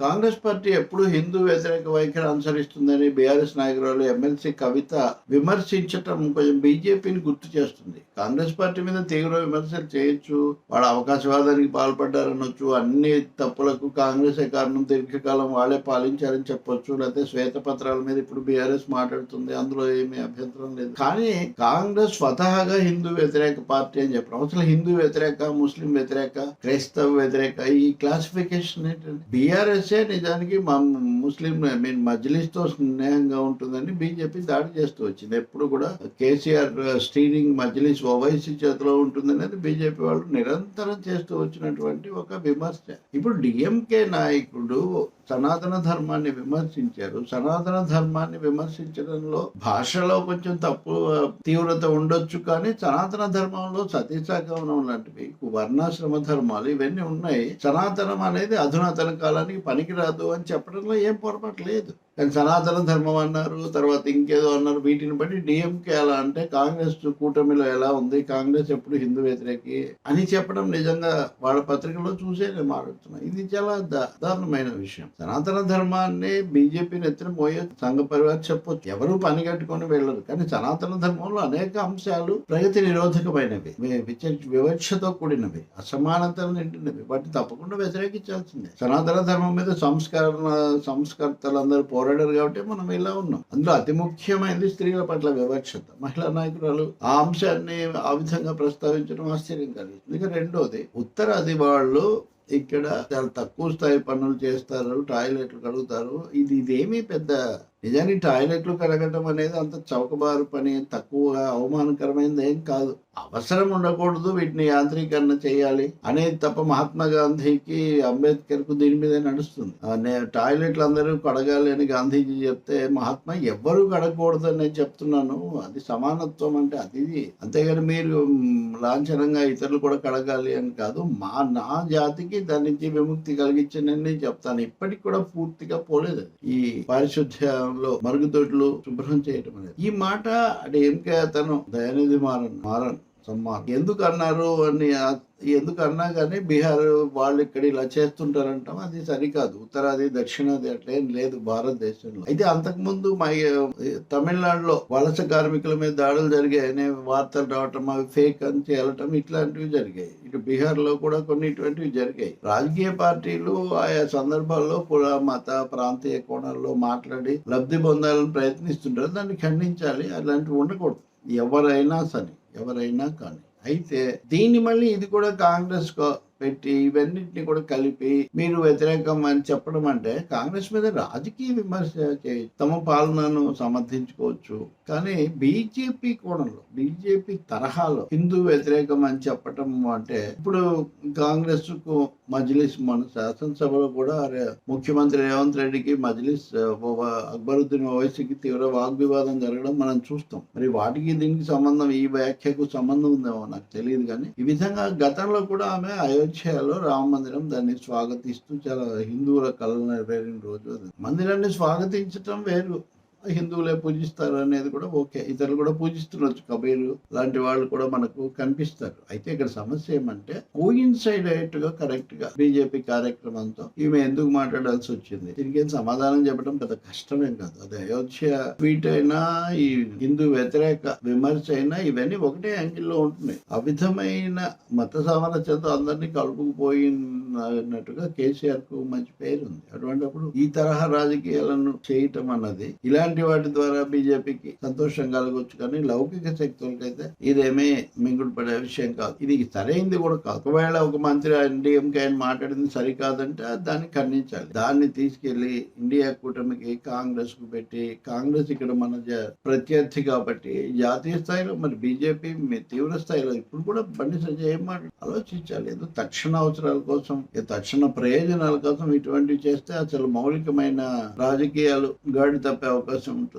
Congress party ఎప్పుడు హిందూ వ్యతిరేక వైఖరి అనుసరిస్తుందని బీఆర్ఎస్ నాయకురాలు ఎమ్మెల్సీ కవిత విమర్శించటం కొంచెం బీజేపీని గుర్తు చేస్తుంది. కాంగ్రెస్ పార్టీ మీద తీవ్ర విమర్శలు చేయొచ్చు వాళ్ళ అవకాశవాదానికి పాల్పడ్డారనొచ్చు అన్ని తప్పులకు కాంగ్రెస్ కారణం దీర్ఘకాలం వాళ్ళే పాలించారని చెప్పొచ్చు లేకపోతే శ్వేతపత్రాల మీద ఇప్పుడు బీఆర్ఎస్ మాట్లాడుతుంది అందులో ఏమీ అభ్యంతరం లేదు. కానీ కాంగ్రెస్ స్వతహాగా హిందూ వ్యతిరేక పార్టీ అని చెప్పడం అసలు హిందూ వ్యతిరేక ముస్లిం వ్యతిరేక క్రైస్తవ వ్యతిరేక ఈ క్లాసిఫికేషన్ ఏంటంటే బీఆర్ఎస్ నిజానికి మా ముస్లిం ఐ మీన్ మజ్లిస్తో స్నేహంగా ఉంటుందని బీజేపీ దాడి చేస్తూ వచ్చింది. ఎప్పుడు కూడా కేసీఆర్ స్టీరింగ్ మజ్లిస్ ఓవైసీ చేతిలో ఉంటుందనేది బీజేపీ వాళ్ళు నిరంతరం చేస్తూ వచ్చినటువంటి ఒక విమర్శ. ఇప్పుడు డిఎంకే నాయకుడు సనాతన ధర్మాన్ని విమర్శించారు. సనాతన ధర్మాన్ని విమర్శించడంలో భాషలో కొంచెం తప్పు తీవ్రత ఉండొచ్చు కానీ సనాతన ధర్మంలో సతీసాగమనం లాంటివి వర్ణాశ్రమ ధర్మాలు ఇవన్నీ ఉన్నాయి. సనాతనం అనేది అధునాతన కాలానికి పనికిరాదు అని చెప్పడంలో ఏం పొరపాటు లేదు. కానీ సనాతన ధర్మం అన్నారు తర్వాత ఇంకేదో అన్నారు వీటిని బట్టి డిఎంకే ఎలా అంటే కాంగ్రెస్ కూటమిలో ఎలా ఉంది కాంగ్రెస్ ఎప్పుడు హిందూ వ్యతిరేకి అని చెప్పడం నిజంగా వాళ్ళ పత్రికలో చూసే నేను మాట్లాడుతున్నా ఇది చాలా దారుణమైన విషయం. సనాతన ధర్మాన్ని బీజేపీ నెత్తిన మోయే సంఘ పరివార్ చెప్పొచ్చు. ఎవరు పని కట్టుకొని వెళ్ళరు. కానీ సనాతన ధర్మంలో అనేక అంశాలు ప్రగతి నిరోధకమైనవి. వివక్షతో కూడినవి. అసమానతలు నిండినవి. వాటిని తప్పకుండా వ్యతిరేకించాల్సిందే. సనాతన ధర్మం మీద సంస్కరణ సంస్కర్తలు అందరూ పోరాడారు కాబట్టి మనం ఇలా ఉన్నాం. అందులో అతి ముఖ్యమైనది స్త్రీల పట్ల వివక్షత. మహిళా నాయకురాలు ఆ అంశాన్ని ఆ విధంగా ప్రస్తావించడం ఆశ్చర్యం కలిగింది ఇక రెండోది ఉత్తరాది వాళ్ళు ఇక్కడ చాలా తక్కువ స్థాయి పనులు చేస్తారు టాయిలెట్లు కడుగుతారు. ఇది ఇదేమీ పెద్ద నిజానికి టాయిలెట్లు కడగటం అనేది అంత చౌకబారు పని తక్కువగా అవమానకరమైనది ఏం కాదు. అవసరం ఉండకూడదు వీటిని యాంత్రీకరణ చేయాలి అనేది తప్ప మహాత్మా గాంధీకి అంబేద్కర్కు దీని మీద నడుస్తుంది. టాయిలెట్లు అందరూ కడగాలి అని గాంధీజీ చెప్తే మహాత్మా ఎవ్వరూ కడగకూడదు అని నేను చెప్తున్నాను. అది సమానత్వం అంటే అది అంతేగాని మీరు లాంఛనంగా ఇతరులు కూడా కడగాలి అని కాదు. మా నా జాతికి దాని నుంచి విముక్తి కలిగించనని చెప్తాను. ఇప్పటికి కూడా పూర్తిగా పోలేదు ఈ పారిశుద్ధ్య స్థలంలో మరుగుదొడ్లు శుభ్రం చేయటం అనేది. ఈ మాట అంటే ఎంకే అతను దయానిధి మారన్ మారన్. సమ్మాన్ ఎందుకు అన్నారు అని ఎందుకు అన్నా కానీ బీహార్ వాళ్ళు ఇక్కడ ఇలా చేస్తుంటారంటాం అది సరికాదు. ఉత్తరాది దక్షిణాది అట్లేం లేదు భారతదేశంలో. అయితే అంతకుముందు మా తమిళనాడులో వలస కార్మికుల మీద దాడులు జరిగాయనే వార్తలు రావటం అవి ఫేక్ అని తేలటం ఇట్లాంటివి జరిగాయి. ఇటు బీహార్లో కూడా కొన్ని ఇటువంటివి జరిగాయి. రాజకీయ పార్టీలు ఆయా సందర్భాల్లో కుల మత ప్రాంతీయ కోణాల్లో మాట్లాడి లబ్ధి పొందాలని ప్రయత్నిస్తుంటారు. దాన్ని ఖండించాలి అలాంటివి ఉండకూడదు. ఎవరైనా సరే. ఎవరైనా కానీ. అయితే దీన్ని మళ్ళీ ఇది కూడా కాంగ్రెస్ కో- పెట్టి ఇవన్నిటిని కూడా కలిపి మీరు వ్యతిరేకం అని చెప్పడం అంటే కాంగ్రెస్ మీద రాజకీయ విమర్శ చేయొచ్చు తమ పాలనను సమర్థించుకోవచ్చు. కానీ బీజేపీ కోణంలో బీజేపీ తరహాలో హిందూ వ్యతిరేకం అని చెప్పటం అంటే ఇప్పుడు కాంగ్రెస్కు మజ్లిస్ మన శాసనసభలో కూడా ముఖ్యమంత్రి రేవంత్ రెడ్డికి మజ్లిస్ అక్బరుద్దీన్ ఓవైసీకి తీవ్ర వాగ్వివాదం జరగడం మనం చూస్తాం. మరి వాటికి దీనికి సంబంధం ఈ వ్యాఖ్యకు సంబంధం ఉందేమో నాకు తెలియదు కానీ ఈ విధంగా గతంలో కూడా ఆమె అయోధ్యలో రామ మందిరం దాన్ని స్వాగతిస్తూ చాలా హిందువుల కళలు నెరవేరిన రోజు అది. మందిరాన్ని స్వాగతించటం వేరు. హిందువులే పూజిస్తారు అనేది కూడా ఓకే. ఇతరులు కూడా పూజిస్తుండొచ్చు. కబీరు లాంటి వాళ్ళు కూడా మనకు కనిపిస్తారు. అయితే ఇక్కడ సమస్య ఏమంటే కోయిన్సైడ్ అయ్యేట్టుగా కరెక్ట్గా బీజేపీ కార్యక్రమంతో ఈమె ఎందుకు మాట్లాడాల్సి వచ్చింది? దీనికి ఏం సమాధానం చెప్పడం పెద్ద కష్టమేం కాదు. అది అయోధ్య ట్వీట్ అయినా ఈ హిందూ వ్యతిరేక విమర్శ అయినా ఇవన్నీ ఒకటే యాంగిల్లో ఉంటున్నాయి. అవిధమైన మత సామరస్యంతో అందరినీ కలుపుకుపోయినట్టుగా కేసీఆర్కు మంచి పేరు ఉంది అటువంటిప్పుడు ఈ తరహా రాజకీయాలను చేయటం అన్నది ఇలాంటి వాటి ద్వారా బీజేపీకి సంతోషం కలగొచ్చు కానీ లౌకిక శక్తులకైతే ఇదేమీ మింగుడు పడే విషయం కాదు. ఇది సరైంది కూడా కాదు. ఒకవేళ ఒక మంత్రి ఎన్డీఎంకే ఆయన మాట్లాడింది సరికాదంటే దాన్ని ఖండించాలి. దాన్ని తీసుకెళ్ళి ఇండియా కూటమికి కాంగ్రెస్కు పెట్టి కాంగ్రెస్ ఇక్కడ మన జ- ప్రత్యర్థి కాబట్టి జాతీయ స్థాయిలో మరి బీజేపీ తీవ్ర స్థాయిలో ఇప్పుడు కూడా బండి సంజయ్ ఏం మాట ఆలోచించాలి. ఏదో తక్షణ అవసరాల కోసం తక్షణ ప్రయోజనాల కోసం ఇటువంటివి చేస్తే అసలు మౌలికమైన రాజకీయాలు గాడి తప్పే అవకాశం নির্বাচনটা